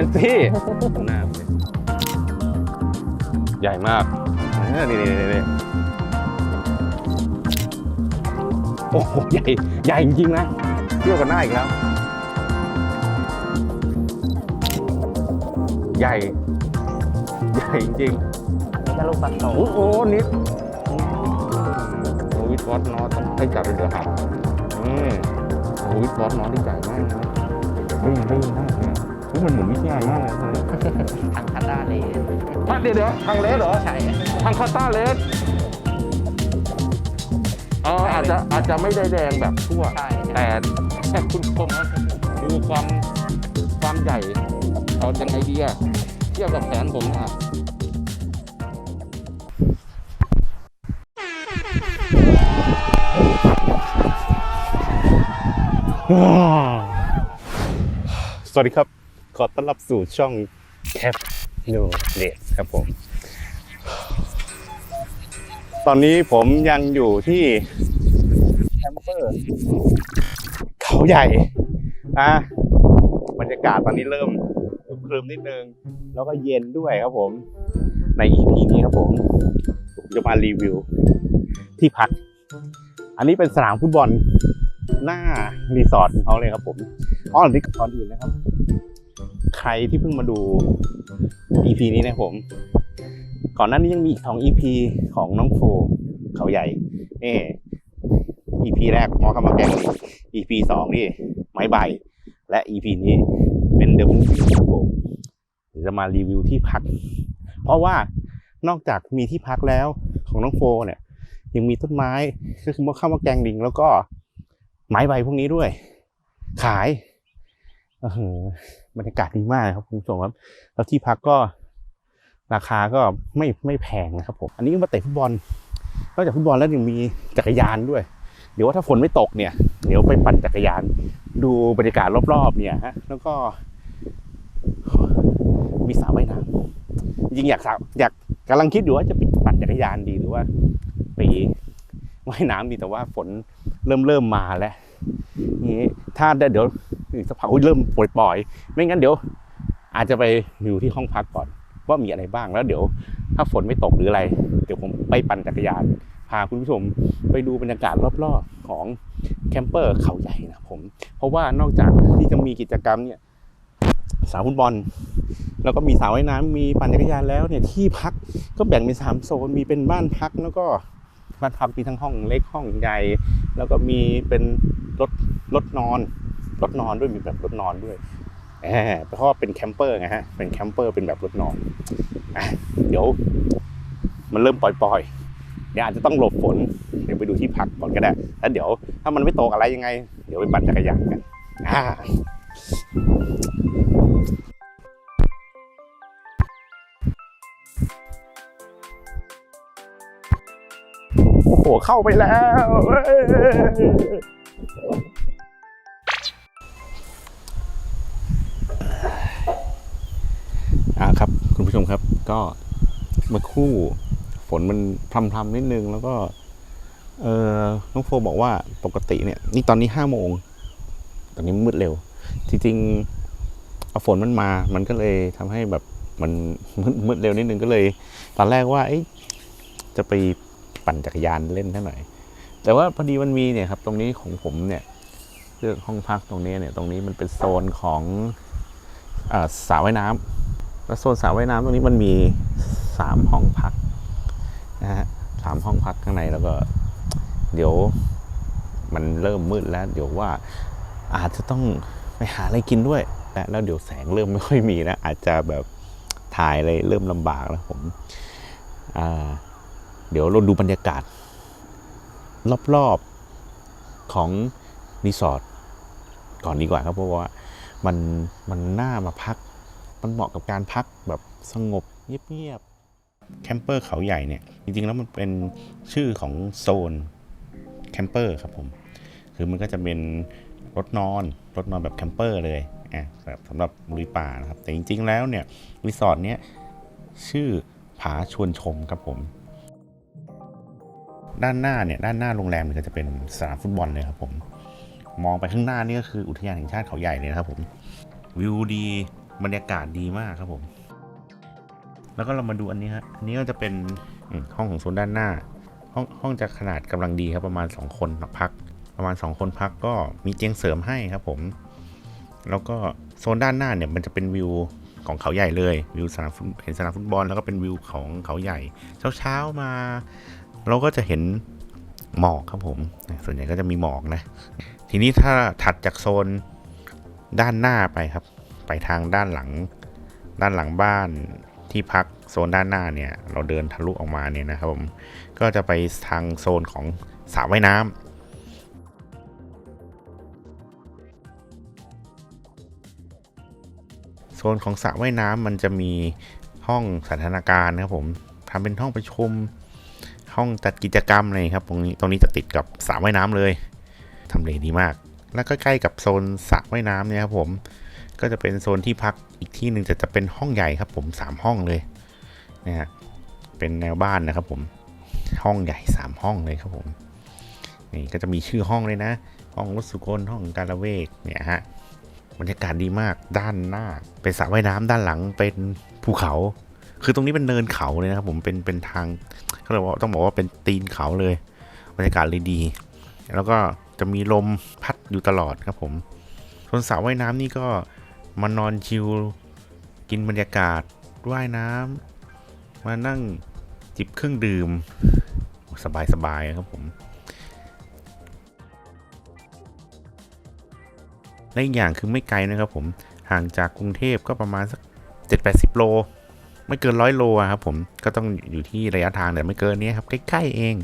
แนนซี่หน้าเลยใหญ่มากเออนี่นี่นี่นี่โอ้โหใหญ่ใหญ่จริงๆนะเทียบกับหน้าอีกแล้ว ใหญ่ ใหญ่จริงนี่ก็ลูกปลาโตๆโอ้โหนิดโอ้วิทวอตนอต้องให้จับเป็นเดือหักอืมโอ้วิทวอตนอที่ใหญ่มากนะเฮ้ยเฮ้ย มากเลยเฮ้ยมันหมุนไม่ง่ายมากเลยทางคาตาเลสพัดเดี๋ยวเดี๋ยวทางเลสเหรอ ใช่ ทางคาต้าเลสเอออาจจะอาจจะไม่ได้แดงแบบทั่ว ใช่ แต่แต่คุณผู้ชมครับดูความความใหญ่เอายังไงดีอะเทียบกับแขนผมอะสวัสดีครับข อต้อนรับสู่ช่องแคปโนเดสครับผม ตอนนี้ผมยังอยู่ที่แคมเปอร์เขาใหญ่นะบรรยากาศตอนนี้เริ่มครึมๆนิดนึง แล้วก็เย็นด้วยครับผม ใน EP นี้ครับผมผมจะมารีวิวที่พัก อันนี้เป็นสนามฟุตบอลหน้ารีสอร์ทของเขาเลยครับผมอ้อนี่ก่อนอื่นนะครับ ใครที่เพิ่งมาดู EP นี้นะผม ก่อนหน้านี้ยังมีอีกสอง EP ของน้องโฟเขาใหญ่นี่ EP แรกมอคำมาแกง EP สองนี่ไม้ใบ และ EP นี้เป็นเดอะมูฟครับผมจะมารีวิวที่พัก เพราะว่านอกจากมีที่พักแล้วของน้องโฟเนี่ย ยังมีต้นไม้ก็คือมะข้าวมะแกงลิง แล้วก็ไม้ใบพวกนี้ด้วย ขายเออบรรยากาศดีมากครับคุณผู้ชมครับแล้วที่พักก็ราคาก็ไม่ไม่แพงนะครับผมอันนี้มาเตะฟุตบอลนอกจากฟุตบอลแล้วยังมีจักรยานด้วย เดี๋ยวว่าถ้าฝนไม่ตกเนี่ย เดี๋ยวไปปั่นจักรยาน ดูบรรยากาศรอบๆ เนี่ยฮะแล้วก็มีสระว่ายน้ำจริงอยากสระอยากกำลังคิดอยู่ว่าจะไปปั่นจักรยานดีหรือว่าไปว่ายน้ำดีแต่ว่าฝนเริ่มเริ่มมาแล้วนี่ถ้าได้เดี๋ยว อีกสักพักเริ่มปล่อยๆ ไม่งั้นเดี๋ยว อาจจะไปอยู่ที่ห้องพักก่อน ว่ามีอะไรบ้างแล้วเดี๋ยว ถ้าฝนไม่ตกหรืออะไร เดี๋ยวผมไปปั่นจักรยาน พาคุณผู้ชมไปดูบรรยากาศรอบๆของแคมเปอร์เขาใหญ่นะผม เพราะว่านอกจากที่จะมีกิจกรรมเนี่ยสามฟุตบอลแล้วก็มีสระว่ายน้ำมีปั่นจักรยานแล้วเนี่ยที่พักก็แบ่งเป็นสามโซนมีเป็นบ้านพักแล้วก็บ้านพักมีทั้งห้องเล็กห้องใหญ่ แล้วก็มีเป็นรถรถนอน รถนอนด้วยมีแบบรถนอนด้วยแหมเพราะว่าเป็นแคมเปอร์ไงฮะเป็นแคมเปอร์เป็นแบบรถนอนเดี๋ยว มันเริ่มปล่อยๆเดี๋ยวอาจจะต้องหลบฝนเดี๋ยวไปดูที่พักก่อนก็ได้แล้วเดี๋ยวถ้ามันไม่ตกอะไรยังไง เดี๋ยวไปปั่นจักรยานกันอ่าโอ้โหเข้าไปแล้ว ก็มื่อครู่ฝนมันพรำๆนิดนึง แล้วก็ เออน้องโฟบอกว่าปกติเนี่ย นี่ตอนนี้ห้าโมง ตอนนี้มืดเร็ว จริงๆเอาฝนมันมา มันก็เลยทำให้แบบมันมืดมืดเร็วนิดนึงก็เลย ตอนแรกว่าอจะไปปั่นจักรยานเล่นท่หน่อย แต่ว่าพอดีมันมีเนี่ยครับ ตรงนี้ของผมเนี่ยเลือกห้องพักตรงนี้เนี่ย ตรงนี้มันเป็นโซนของอาสระว่ายน้ำ แล้วโซนสระว่ายน้ำตรงนี้มันมีสามห้องพักนะฮะสามห้องพักข้างในแล้วก็ เดี๋ยวมันเริ่มมืดแล้ว เดี๋ยวว่าอาจจะต้องไปหาอะไรกินด้วยและแล้วเดี๋ยวแสงเริ่มไม่ค่อยมีนะอาจจะแบบถ่ายอะไรเริ่มลำบากแล้วผมเดี๋ยวเราดูบรรยากาศ รอบๆของรีสอร์ทก่อนดีกว่าครับเพราะว่ามันมันน่ามาพัก มันเหมาะกับการพักแบบสงบเงียบๆแคมเปอร์เขาใหญ่เนี่ย จริงๆ แล้วมันเป็นชื่อของโซนแคมเปอร์ครับผมคือมันก็จะเป็นรถนอนรถนอนแบบแคมเปอร์เลยอะแบบสำหรับลุยป่านะครับ แต่จริง ๆ แล้วเนี่ยรีสอร์ทเนี้ยชื่อผาชวนชมครับผมด้านหน้าเนี่ยด้านหน้าโรงแรมเนี่ยก็จะเป็นสนามฟุตบอลเลยครับผม มองไปข้างหน้านี่ก็คืออุทยานแห่งชาติเขาใหญ่เลยนะครับผมวิวดี บรรยากาศดีมากครับผม แล้วก็เรามาดูอันนี้ฮะอันนี้ก็จะเป็นห้องของโซนด้านหน้า ห้องห้องจะขนาดกำลังดีครับประมาณ 2 คนพัก ประมาณ 2 คนพักก็มีเตียงเสริมให้ครับผม แล้วก็โซนด้านหน้าเนี่ยมันจะเป็นวิวของเขาใหญ่เลยวิวสนามฟุตเห็นสนามฟุตบอลแล้วก็เป็นวิวของเขาใหญ่เช้าเช้าๆมา เราก็จะเห็นหมอกครับผมส่วนใหญ่ก็จะมีหมอกนะ ทีนี้ถ้าถัดจากโซนด้านหน้าไปครับ ไปทางด้านหลัง ด้านหลังบ้านที่พักโซนด้านหน้าเนี่ย เราเดินทะลุออกมาเนี่ยนะครับผม ก็จะไปทางโซนของสระว่ายน้ำโซนของสระว่ายน้ำมันจะมีห้องสันทนการนะครับผมทำเป็นห้องประชุม ห้องจัดกิจกรรมอะไรครับตรงนี้ตรงนี้จะติดกับสระว่ายน้ำเลยทำเลดีมาก แล้วก็ใกล้กับโซนสระว่ายน้ำเนี่ยครับผม ก็จะเป็นโซนที่พักอีกที่หนึ่งจะจะเป็นห้องใหญ่ครับผมสามห้องเลยนะฮะเป็นแนวบ้านนะครับผมห้องใหญ่สามห้องเลยครับผมนี่ก็จะมีชื่อห้องเลยนะ ห้องรถสุคนห้องการละเวกเนี่ยฮะบรรยากาศดีมากด้านหน้า เป็นสระว่ายน้ำด้านหลังเป็นภูเขา คือตรงนี้เป็นเนินเขาเลยนะครับผมเป็นเป็นทางเขาเรียกว่าต้องบอกว่าเป็นตีนเขาเลย บรรยากาศเลยดี แล้วก็จะมีลมพัดอยู่ตลอดครับผมส่วนสระว่ายน้ำนี่ก็ มานอนชิลกินบรรยากาศว่ายน้ำมานั่งจิบเครื่องดื่ม สบายๆครับผมและอีกอย่างคือไม่ไกลนะครับผมห่างจากกรุงเทพก็ประมาณสักเจ็ดแปดสิบโล ไม่เกินร้อยโลครับผมก็ต้องอยู่ที่ระยะทางแต่ไม่เกินนี้ครับใกล้ๆเอง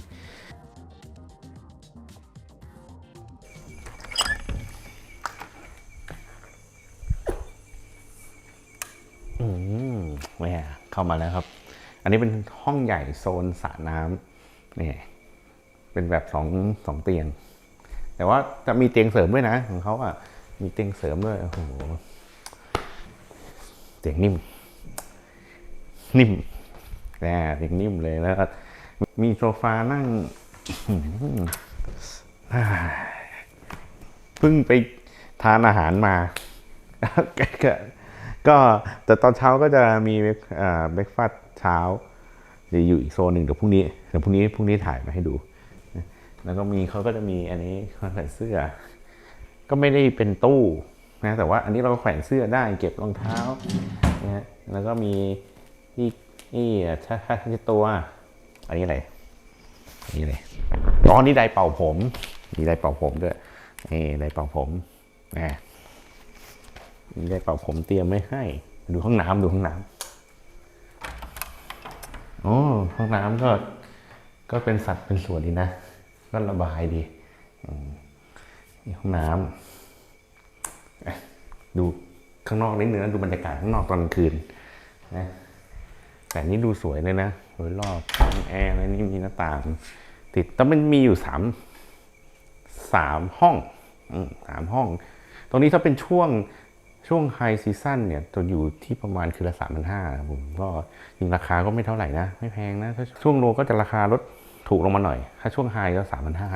เข้ามาแล้วครับ อันนี้เป็นห้องใหญ่โซนสระน้ำนี่เป็นแบบสองสองเตียง แต่ว่าจะมีเตียงเสริมด้วยนะ ของเขาอะมีเตียงเสริมด้วยโอ้โหเตียงนิ่ม นิ่มแหมเตียงนิ่มเลยแล้วก็มีโซฟานั่งเพิ่งไปทานอาหารมาก็ ก็แต่ตอนเช้าก็จะมีเบรกฟาสเช้าเดี๋ยวอยู่อีกโซนหนึ่งเดี๋ยวพรุ่งนี้เดี๋ยวพรุ่งนี้พรุ่งนี้ถ่ายมาให้ดู แล้วก็มีเขาก็จะมีอันนี้เขาใส่เสื้อ ก็ไม่ได้เป็นตู้นะแต่ว่าอันนี้เราก็แขวนเสื้อได้เก็บรองเท้านะแล้วก็มีที่นี่ถ้าถ้าจะตัว อันนี้อะไรอันนี้เลยอ๋อนี่ไดเป่าผม มีไดเป่าผมด้วยนี่ไดเป่าผมนะ ไดร์เป่าผมเตรียมไม่ให้ ดูห้องน้ำดูห้องน้ำโอ้ห้องน้ำก็ก็เป็นสัตว์เป็นส่วนดีนะ ก็ระบายดีนี่ห้องน้ำเอ๊ะดูข้างนอกนิดนึงนะดูบรรยากาศข้างนอกตอนกลางคืนนะแต่นี่ดูสวยเลยนะโดยรอบมีแอร์แล้วนี่มีหน้าต่าง ติดแต่มันมีอยู่สามสามห้องอืมสามห้อง ตรงนี้ถ้าเป็นช่วง ช่วงไฮซีซั่นเนี่ยจะอยู่ที่ประมาณคือละสามพันห้าผมก็จริงราคาก็ไม่เท่าไหร่นะ ไม่แพงนะ ช่วงโลก็จะราคาลดถูกลงมาหน่อย ถ้าช่วงไฮก็สามพันห้า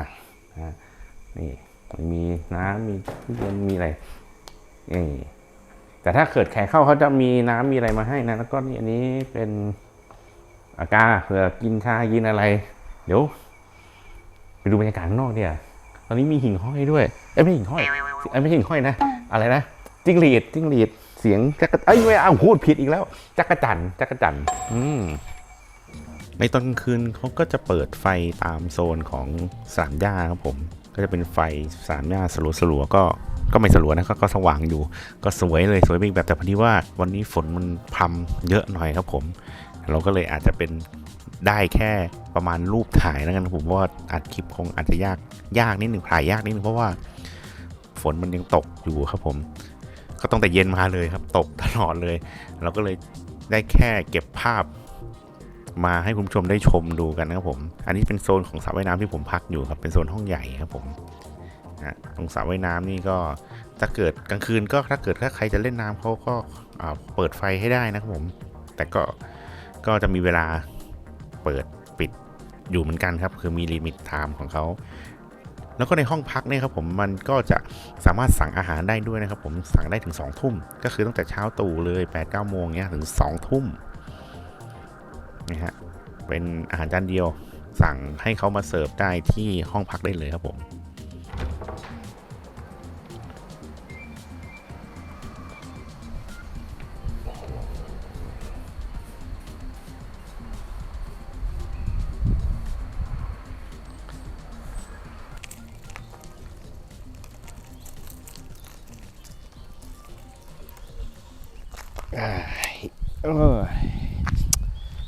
นะนี่มีน้ำมีเรียนมีอะไรนี่แต่ถ้าเกิดแขกเข้าเขาจะมีน้ำมีอะไรมาให้นะ แล้วก็นี่อันนี้เป็นอากาเผื่อกินชากินอะไร เดี๋ยว ไปดูบรรยากาศข้างนอกเนี่ย ตอนนี้มีหิ่งห้อยด้วย เอ้ยไม่หิ่งห้อยเอ้ยไม่ใช่หิ่งห้อยนะ อะไรนะ จิ้งหรีดจิ้งหรีดเสียงจักรเอ้ยไม่เอาพูดผิดอีกแล้ว จักรจันจักรจันอืมในตอนกลางคืนเขาก็จะเปิดไฟตามโซนของสามหญ้าครับผม ก็จะเป็นไฟสามหญ้าสลัวสลัวก็ก็ไม่สลัวนะก็ก็สว่างอยู่ ก็สวยเลยสวยไปอีกแบบแต่พอดีว่าวันนี้ฝนมันพรำเยอะหน่อยครับผม เราก็เลยอาจจะเป็นได้แค่ประมาณรูปถ่ายแล้วกันผมว่าอัดคลิปคงอาจจะยากยากนิดหนึ่งถ่ายยากนิดหนึ่งเพราะว่า ฝนมันยังตกอยู่ครับผม ก็ตั้งแต่เย็นมาเลยครับ ตกตลอดเลย เราก็เลยได้แค่เก็บภาพมาให้คุณผู้ชมได้ชมดูกันนะครับผม อันนี้เป็นโซนของสระว่ายน้ำที่ผมพักอยู่ครับ เป็นโซนห้องใหญ่ครับผมนะตรงสระว่ายน้ำนี่ก็ถ้าเกิดกลางคืนก็ถ้าเกิดถ้าใครจะเล่นน้ำเขาก็เปิดไฟให้ได้นะครับผม แต่ก็ก็จะมีเวลาเปิดปิดอยู่เหมือนกันครับ คือมีลิมิตไทม์ของเขา แล้วก็ในห้องพักเนี่ยครับผมมันก็จะสามารถสั่งอาหารได้ด้วยนะครับผมสั่งได้ถึง2ทุ่มก็คือตั้งแต่เช้าตรู่เลย8ปดเก้าโมงเนี้ยถึง2ทุ่มนะฮะเป็นอาหารจานเดียวสั่งให้เขามาเสิร์ฟได้ที่ห้องพักได้เลยครับผม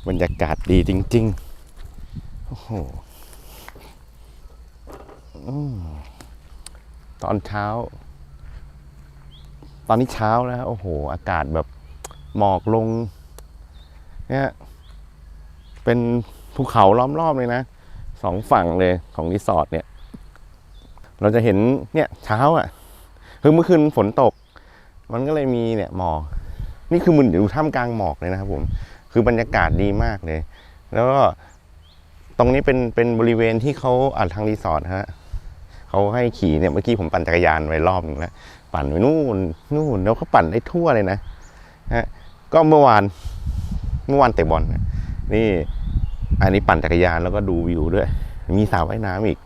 บรรยากาศดีจริง ๆ โอ้โหตอนเช้า ตอนนี้เช้าแล้วโอ้โห อากาศแบบหมอกลง เนี่ยเป็นภูเขาล้อมรอบเลยนะสองฝั่งเลยของรีสอร์ทเนี่ย เราจะเห็นเนี่ยเช้าอะคือเมื่อคืนฝนตก มันก็เลยมีเนี่ยหมอก นี่คือมันอยู่ท่ามกลางหมอกเลยนะครับผมคือบรรยากาศดีมากเลย แล้วก็ตรงนี้เป็นเป็นบริเวณที่เขาอัดทางรีสอร์ทฮะเขาให้ขี่เนี่ยเมื่อกี้ผมปั่นจักรยานไปรอบหนึงแล้วปั่นไปนู่นนู่นแล้วเขาปั่นได้ทั่วเลยนะฮะก็เมื่อวานเมื่อวานเตะบอลน,นี่ อันนี้ปั่นจักรยานแล้วก็ดูวิวด้วย มีสระว่ายน้ำอีก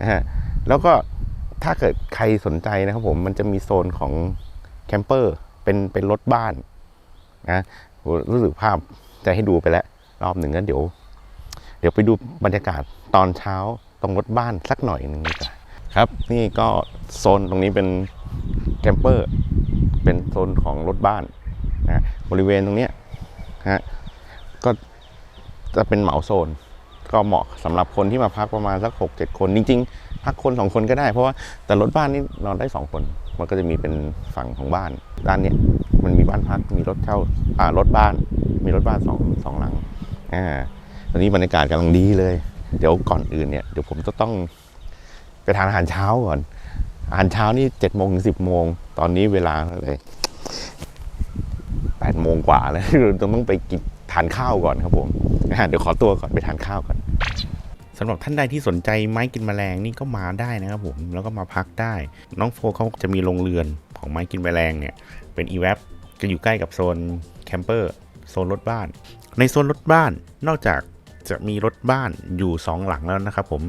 นะฮะแล้วก็ถ้าเกิดใครสนใจนะครับผมมันจะมีโซนของแคมเปอร์เป็นเป็นรถบ้าน นะโหรู้สึกภาพจะให้ดูไปแล้ว รอบหนึ่งก็เดี๋ยว เดี๋ยวไปดูบรรยากาศตอนเช้าตรงรถบ้านสักหน่อยหนึ่งดีกว่าครับ นี่ก็โซนตรงนี้เป็นแคมเปอร์ เป็นโซนของรถบ้านนะบริเวณตรงเนี้ยฮะก็จะเป็นเหมาโซน ก็เหมาะสำหรับคนที่มาพักประมาณสักหกเจ็ดคน จริง ๆ พักคนสองคนก็ได้เพราะว่าแต่รถบ้านนี่นอนได้สองคนมันก็จะมีเป็นฝั่งของบ้าน ด้านเนี้ยมันมีบ้านพักมีรถเช่าอ่ารถบ้าน มีรถบ้านสองสองหลังอ่าตอนนี้บรรยากาศกำลังดีเลย เดี๋ยวก่อนอื่นเนี่ยเดี๋ยวผมจะต้องไปทานอาหารเช้าก่อน อาหารเช้านี่เจ็ดโมงถึงสิบโมง ตอนนี้เวลาเท่าไรแปดโมงกว่าแล้วต้องต้องไปกินทานข้าวก่อนครับผมอ่าเดี๋ยวขอตัวก่อนไปทานข้าวก่อน สำหรับท่านใดที่สนใจไม้กินแมลงนี่ก็มาได้นะครับผมแล้วก็มาพักได้ น้องโฟเขาจะมีโรงเรือนของไม้กินแมลงเนี่ยเป็น e w a p จะอยู่ใกล้กับโซนแคมเปอร์โซนรถบ้าน ในโซนรถบ้านนอกจากจะมีรถบ้านอยู่สองหลังแล้วนะครับผม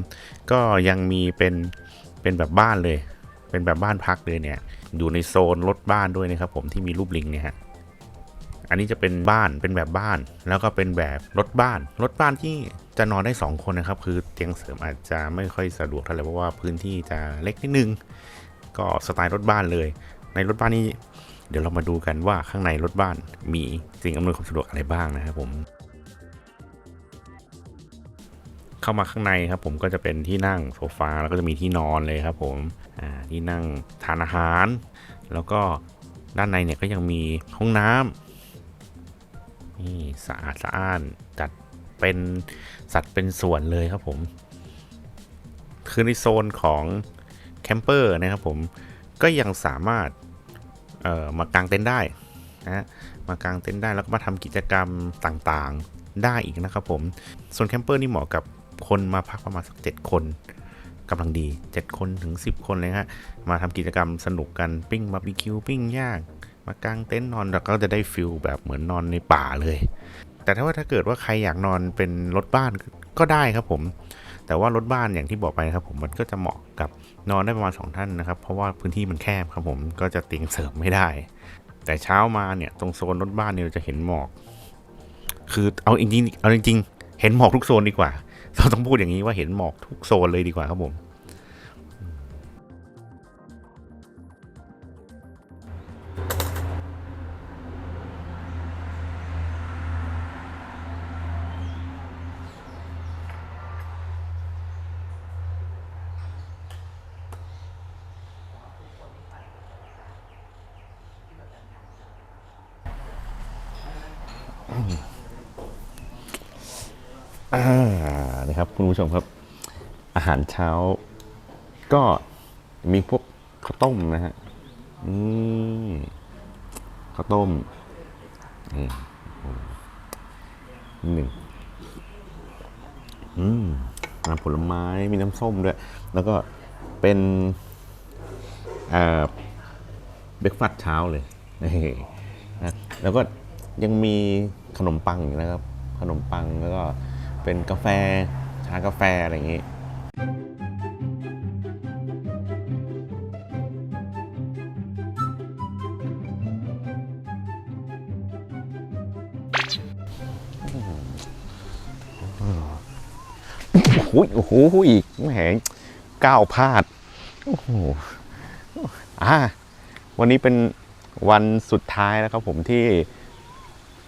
ก็ยังมีเป็นเป็นแบบบ้านเลย เป็นแบบบ้านพักเลยเนี่ยอยู่ในโซนรถบ้านด้วยนะครับผมที่มีรูปลิงเนี่ยฮะ อันนี้จะเป็นบ้านเป็นแบบบ้าน แล้วก็เป็นแบบรถบ้าน รถบ้านที่จะนอนได้ 2 คนนะครับ คือเตียงเสริมอาจจะไม่ค่อยสะดวกเท่าไหร่เพราะว่าพื้นที่จะเล็กนิดนึง ก็สไตล์รถบ้านเลย ในรถบ้านนี้เดี๋ยวเรามาดูกันว่าข้างในรถบ้านมีสิ่งอำนวยความสะดวกอะไรบ้างนะครับผม เข้ามาข้างในครับ ผมก็จะเป็นที่นั่งโซฟาแล้วก็จะมีที่นอนเลยครับ ผมที่นั่งทานอาหาร แล้วก็ด้านในเนี่ยก็ยังมีห้องน้ำ นี่สะอาดสะอ้านจัดเป็นสัดเป็นส่วนเลยครับผม คือในโซนของแคมเปอร์นะครับผมก็ยังสามารถมากางเต็นท์ได้นะมากางเต็นท์ได้แล้วก็มาทำกิจกรรมต่างๆได้อีกนะครับผมส่วนแคมเปอร์นี่เหมาะกับคนมาพักประมาณสักเจ็ดคนกำลังดี 7 คนถึง 10 คนเลยฮะ มาทำกิจกรรมสนุกกันปิ้งบาร์บีคิวปิ้งย่าง มากางเต็นท์นอนแล้วก็จะได้ฟิลแบบเหมือนนอนในป่าเลย แต่ถ้าว่าถ้าเกิดว่าใครอยากนอนเป็นรถบ้านก็ได้ครับผม แต่ว่ารถบ้านอย่างที่บอกไปนะครับผมมันก็จะเหมาะกับนอนได้ประมาณ2ท่านนะครับ เพราะว่าพื้นที่มันแคบครับผมก็จะเตียงเสริมไม่ได้ แต่เช้ามาเนี่ยตรงโซนรถบ้านเนี่ยเราจะเห็นหมอก คือเอาจริงๆเอาจริงๆเห็นหมอกทุกโซนดีกว่า เราต้องพูดอย่างนี้ว่าเห็นหมอกทุกโซนเลยดีกว่าครับผม อ่านะครับคุณผู้ชมครับ อาหารเช้า ก็มีพวกข้าวต้มนะฮะอืมข้าวต้มอ้โหนึ่งอืมน้ำผลไม้มีน้ำส้มด้วย แล้วก็เป็นเอ่อเบรกฟาสต์เช้าเลยนะแล้วก็ยังมีขนมปังนะครับ ขนมปังแล้วก็ เป็นกาแฟ ชากาแฟ อะไรอย่างนี้โอ้โหโอ้โหอีกแหมก้าวพลาดโอ้โหอ่าวันนี้เป็นวันสุดท้ายแล้วครับผมที่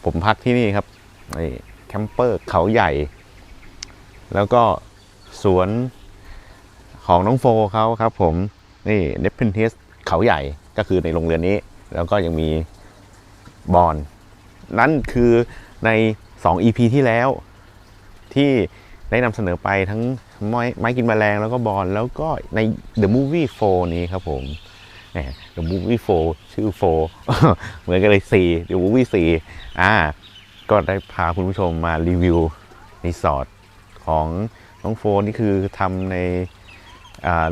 ผมพักที่นี่ครับแคมเปอร์เขาใหญ่ แล้วก็สวนของน้องโฟเขาครับผมนี่เนปเพนเทสเขาใหญ่ก็คือในโรงเรือนนี้ แล้วก็ยังมีบอลนั่นคือใน 2 EP ที่แล้ว ที่ได้นำเสนอไปทั้งไม้ไม้กินแมลงแล้วก็บอลแล้วก็ใน The Movie 4 นี้ครับผมแหม The Movie 4 ชื่อ 4 เหมือนกันเลย 4 The Movie 4อ่าก็ได้พาคุณผู้ชมมารีวิวรีสอร์ท ของน้องโฟนี่คือทำใน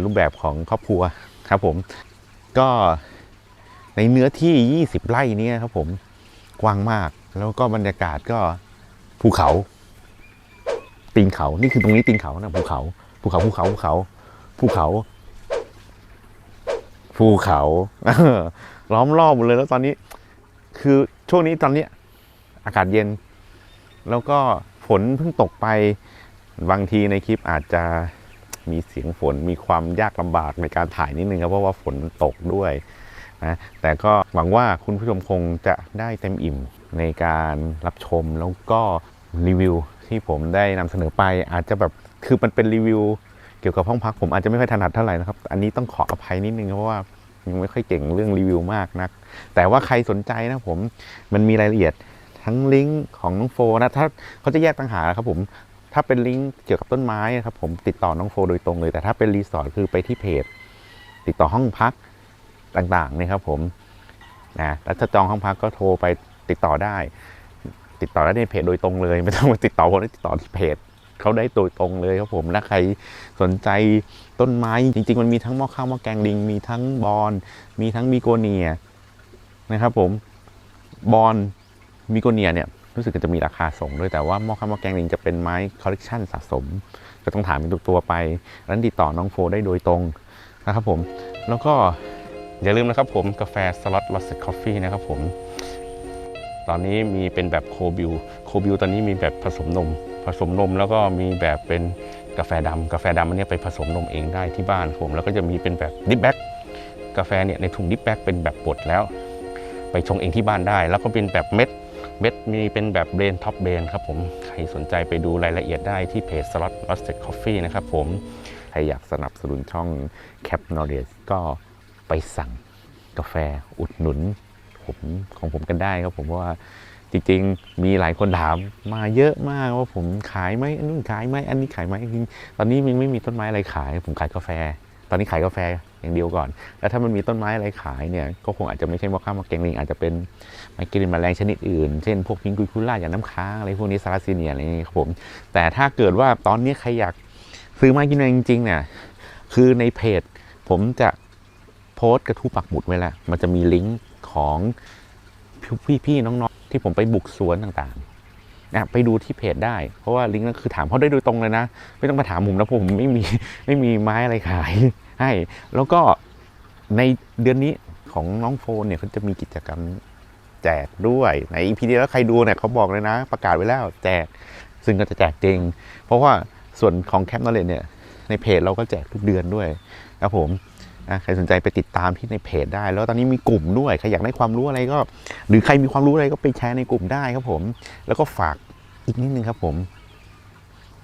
รูปแบบของครอบครัวครับผมก็ในเนื้อที่ 20 ไร่นี้ครับผมกว้างมาก แล้วก็บรรยากาศก็ภูเขาตีนเขา นี่คือตรงนี้ตีนเขานะภูเขา ภูเขา ภูเขา ภูเขา ภูเขา ภูเขาล้อมรอบหมดเลยแล้วตอนนี้ คือช่วงนี้ตอนเนี้ยอากาศเย็น แล้วก็ฝนเพิ่งตกไป บางทีในคลิปอาจจะมีเสียงฝนมีความยากลำบากในการถ่ายนิดนึงครับเพราะว่าฝนตกด้วยนะแต่ก็หวังว่าคุณผู้ชมคงจะได้เต็มอิ่มในการรับชมแล้วก็รีวิวที่ผมได้นำเสนอไปอาจจะแบบคือมันเป็นรีวิวเกี่ยวกับห้องพักผมอาจจะไม่ค่อยถนัดเท่าไหร่นะครับ อันนี้ต้องขออภัยนิดนึงเพราะว่ายังไม่ค่อยเก่งเรื่องรีวิวมากนัก แต่ว่าใครสนใจนะผมมันมีรายละเอียดทั้งลิงก์ของน้องโฟนะถ้าเขาจะแยกต่างหากนะครับผม ถ้าเป็นลิงก์เกี่ยวกับต้นไม้ครับผมติดต่อน้องโฟโดยตรงเลย แต่ถ้าเป็นรีสอร์ทคือไปที่เพจ ติดต่อห้องพักต่างๆนะครับผมนะแล้วถ้าจองห้องพักก็โทรไปติดต่อได้ ติดต่อได้ในเพจโดยตรงเลย ไม่ต้องมาติดต่อผมติดต่อที่เพจเขาได้โดยตรงเลยครับผมถ้าใครสนใจต้นไม้จริง ๆ มันมีทั้งหม้อข้าวหม้อแกงลิง มีทั้งบอน มีทั้งมิโกเนียนะครับผมบอนมิโกเนียเนี่ย รู้สึกจะมีราคาส่งด้วยแต่ว่าหม้อข้าวหม้อแกงลิงจะเป็นไม้คอลเลกชันสะสม ก็ต้องถามเป็นตัวๆไปนั้นติดต่อน้องโฟได้โดยตรงนะครับผมแล้วก็อย่าลืมนะครับผมกาแฟสล็อตลอสคอฟฟี่นะครับผมตอนนี้มีเป็นแบบโคบิวโคบิวตอนนี้มีแบบผสมนม ผสมนมแล้วก็มีแบบเป็นกาแฟดำกาแฟดำอันเนี้ยไปผสมนมเองได้ที่บ้านผม แล้วก็จะมีเป็นแบบดิฟแบ็กกาแฟเนี่ยในถุงดิฟแบ็กเป็นแบบบดแล้ว ไปชงเองที่บ้านได้ แล้วก็เป็นแบบเม็ด เม็ดมีเป็นแบบเบรนท็อปเบรนครับผมใครสนใจไปดูรายละเอียดได้ที่เพจ Slot Roasted Coffee นะครับผมใครอยากสนับสนุนช่อง Cap Knowledge ก็ไปสั่งกาแฟอุดหนุนผมของผมกันได้ครับผมเพราะว่าจริงๆ มีหลายคนถามมาเยอะมากว่าผมขายไหมอันนู้นขายไหมอันนี้ขายไหมจริงตอนนี้มันไม่มีต้นไม้อะไรขาย ผมขายกาแฟ ตอนนี้ขายกาแฟ อย่างเดียวก่อน แล้วถ้ามันมีต้นไม้อะไรขายเนี่ยก็คงอาจจะไม่ใช่มะข้ามมะแกงลิงอาจจะเป็นไมกินแมลงชนิดอื่น เช่นพวกพิงกุยคุล่าอย่างน้ำค้างอะไรพวกนี้ซาราซีเนียอะไรอย่างนี้ครับผม แต่ถ้าเกิดว่าตอนนี้ใครอยากซื้อไม้กินแมลงจริงๆเนี่ยคือในเพจ ผมจะโพสต์กระทู้ปักหมุดไว้แล้วมันจะมีลิงก์ของพี่ๆน้องๆ ที่ผมไปบุกสวนต่างๆนะไปดูที่เพจได้ เพราะว่าลิงก์นั้นคือถามเขาได้โดยตรงเลยนะ ไม่ต้องมาถามผมนะผมไม่มีไม่มีไม้อะไรขาย ให้ แล้วก็ในเดือนนี้ของน้องโฟนเนี่ยเขาจะมีกิจกรรมแจกด้วยในอีพีนี้แล้วใครดูเนี่ยเขาบอกเลยนะ ประกาศไว้แล้วแจก ซึ่งก็จะแจกจริง เพราะว่าส่วนของแคปนอเลนเนี่ยในเพจเราก็แจกทุกเดือนด้วยครับผมใครสนใจไปติดตามที่ในเพจได้ แล้วตอนนี้มีกลุ่มด้วยใครอยากได้ความรู้อะไรก็ หรือใครมีความรู้อะไรก็ไปแชร์ในกลุ่มได้ครับผม แล้วก็ฝากอีกนิดนึงครับผม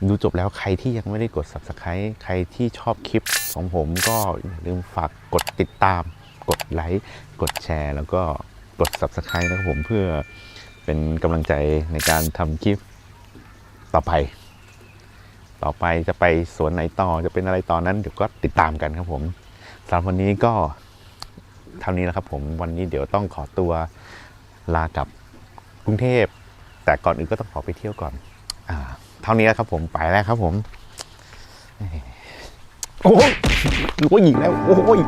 ดูจบแล้วใครที่ยังไม่ได้กด subscribe ใครที่ชอบคลิปของผมก็อย่าลืมฝากกดติดตาม กดไลค์กดแชร์ แล้วก็กด subscribe นะครับผมเพื่อเป็นกำลังใจในการทำคลิปต่อไป ต่อไปจะไปสวนไหนต่อจะเป็นอะไรตอนนั้นเดี๋ยวก็ติดตามกันครับผมสำหรับวันนี้ก็เท่านี้แล้วครับผมวันนี้เดี๋ยวต้องขอตัวลากับกรุงเทพ แต่ก่อนอื่นก็ต้องขอไปเที่ยวก่อนอ่า เท่านี้แล้วครับผมไปแล้วครับผมโอ้ยรู้ว่าหญิงแล้ว โอ้ย